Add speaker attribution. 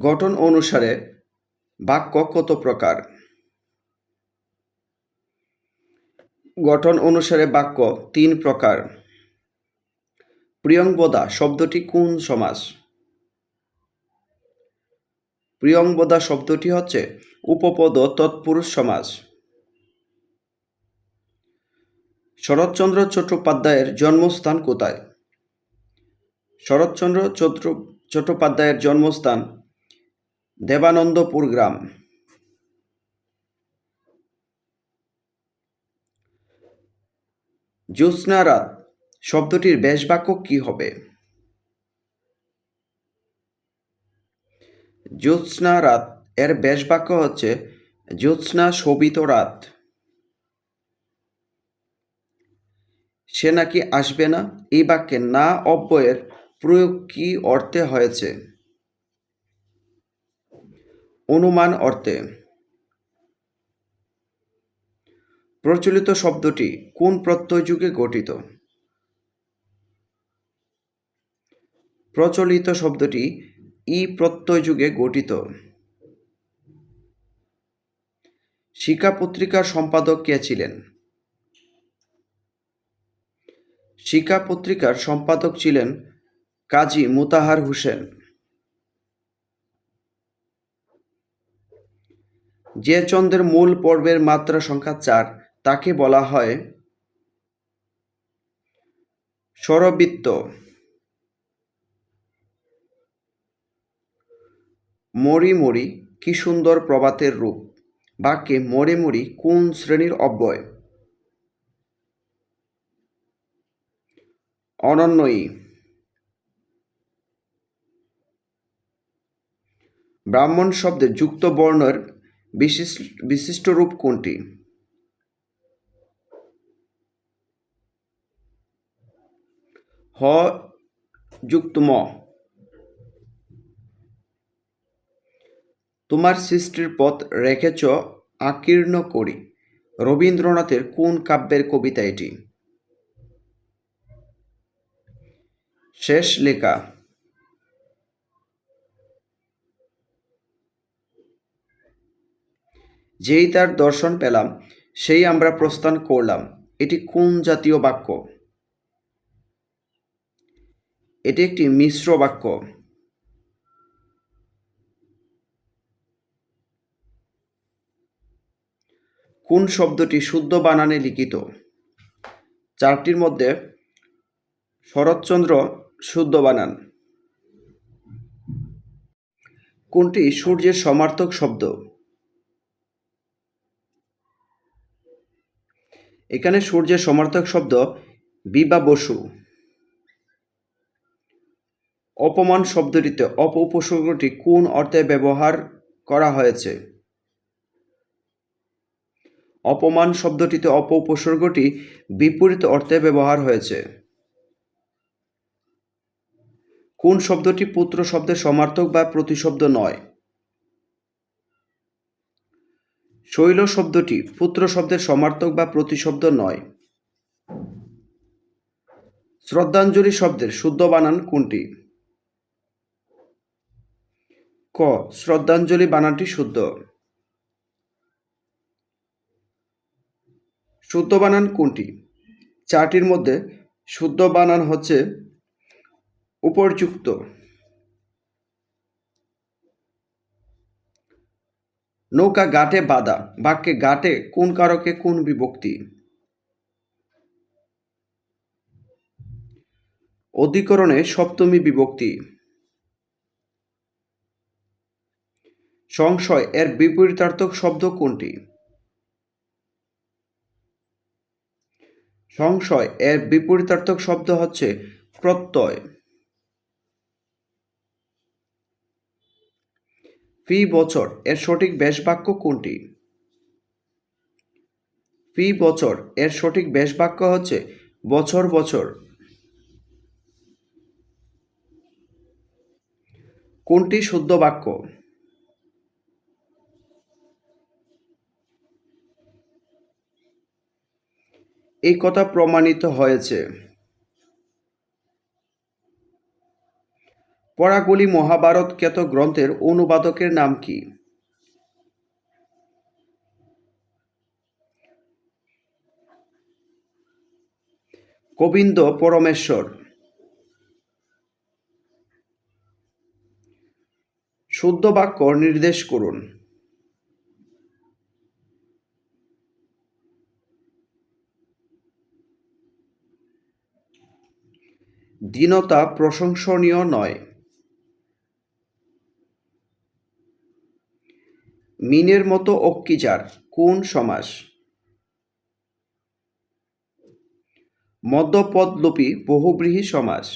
Speaker 1: গঠন অনুসারে বাক্য কত প্রকার? গঠন অনুসারে বাক্য তিন প্রকার। প্রিয়ংবদা শব্দটি কোন সমাস? প্রিয়ংবদা শব্দটি হচ্ছে উপপদ তৎপুরুষ সমাস। শরৎচন্দ্র চট্টোপাধ্যায়ের জন্মস্থান কোথায়? শরৎচন্দ্র চট্ট চট্টোপাধ্যায়ের জন্মস্থান দেবানন্দপুর গ্রাম। জ্যোৎস্না রাত শব্দটির ব্যাসবাক্য কি হবে? জ্যোৎস্না রাত এর ব্যাসবাক্য হচ্ছে জ্যোৎস্না শোভিত রাত। সে নাকি আসবে না? এই বাক্যে না অব্যয়ের প্রয়োগ কি অর্থে হয়েছে? অনুমান অর্থে। প্রচলিত শব্দটি কোন প্রত্যয় যুগে গঠিত? প্রচলিত শব্দটি ই প্রত্যয় যুগে গঠিত। শিক্ষা পত্রিকার সম্পাদক কে ছিলেন? শিক্ষা পত্রিকার সম্পাদক ছিলেন কাজী মুতাহার হোসেন। যে চন্দ্রের মূল পর্বের মাত্রা সংখ্যা চার, তাকে বলা হয় সরবৃত্ত। মরি মরি, কি সুন্দর প্রভাতের রূপ। বাক্যে মরে মরি, কোন শ্রেণির অব্যয়? অনন্যই। ব্রাহ্মণ শব্দে যুক্ত বর্ণের বিশিষ্ট বিশিষ্ট রূপ কোনটি? হ, যুক্ত ম। তোমার সৃষ্টির পথ রেখেছ, আকীর্ণ করি। রবীন্দ্রনাথের কোন কাব্যের কবিতা এটি? শেষ লেখা। যেই তার দর্শন পেলাম, সেই আমরা প্রস্থান করলাম। এটি কোন জাতীয় বাক্য? এটি একটি মিশ্র বাক্য। কোন শব্দটি শুদ্ধ বানানে লিখিত? চারটির মধ্যে শরৎচন্দ্র শুদ্ধ বানান। কোনটি সূর্যের সমার্থক শব্দ? এখানে সূর্যের সমার্থক শব্দ বিবা বসু। অপমান শব্দটিতে অপ উপসর্গটি কোন অর্থে ব্যবহার করা হয়েছে? অপমান শব্দটিতে অপ উপসর্গটি বিপরীত অর্থে ব্যবহার হয়েছে। কোন শব্দটি পুত্র শব্দের সমার্থক বা প্রতিশব্দ নয়? শৈল শব্দটি পুত্র শব্দের সমার্থক বা প্রতিশব্দ নয়। শ্রদ্ধাঞ্জলি শব্দের শুদ্ধ বানান কোনটি? ক, শ্রদ্ধাঞ্জলি বানানটি শুদ্ধ। শুদ্ধ বানান কোনটি? চারটির মধ্যে শুদ্ধ বানান হচ্ছে উপরযুক্ত। নৌকা ঘাটে বাঁধা, বাক্যে ঘাটে কোন কারকে কোন বিভক্তি? অধিকরণে সপ্তমী বিভক্তি। সংশয়, এর বিপরীতার্থক শব্দ কোনটি? সংশয়, এর বিপরীতার্থক শব্দ হচ্ছে প্রত্যয়। ফি বছর, এর সঠিক ব্যাস বাক্য কোনটি? ফি বছর, এর সঠিক ব্যাস বাক্য হচ্ছে বছর বছর। কোনটি শুদ্ধ বাক্য? এই কথা প্রমাণিত হয়েছে। পরাগুলি মহাভারত খ্যাত গ্রন্থের অনুবাদকের নাম কি? গোবিন্দ পরমেশ্বর। শুদ্ধ বাক্য নির্দেশ করুন। দীনতা প্রশংসনীয় নয়। মিনের মতো অক্কিজার কোন সমাস? মধ্যপদলোপী বহুব্রীহি সমাস।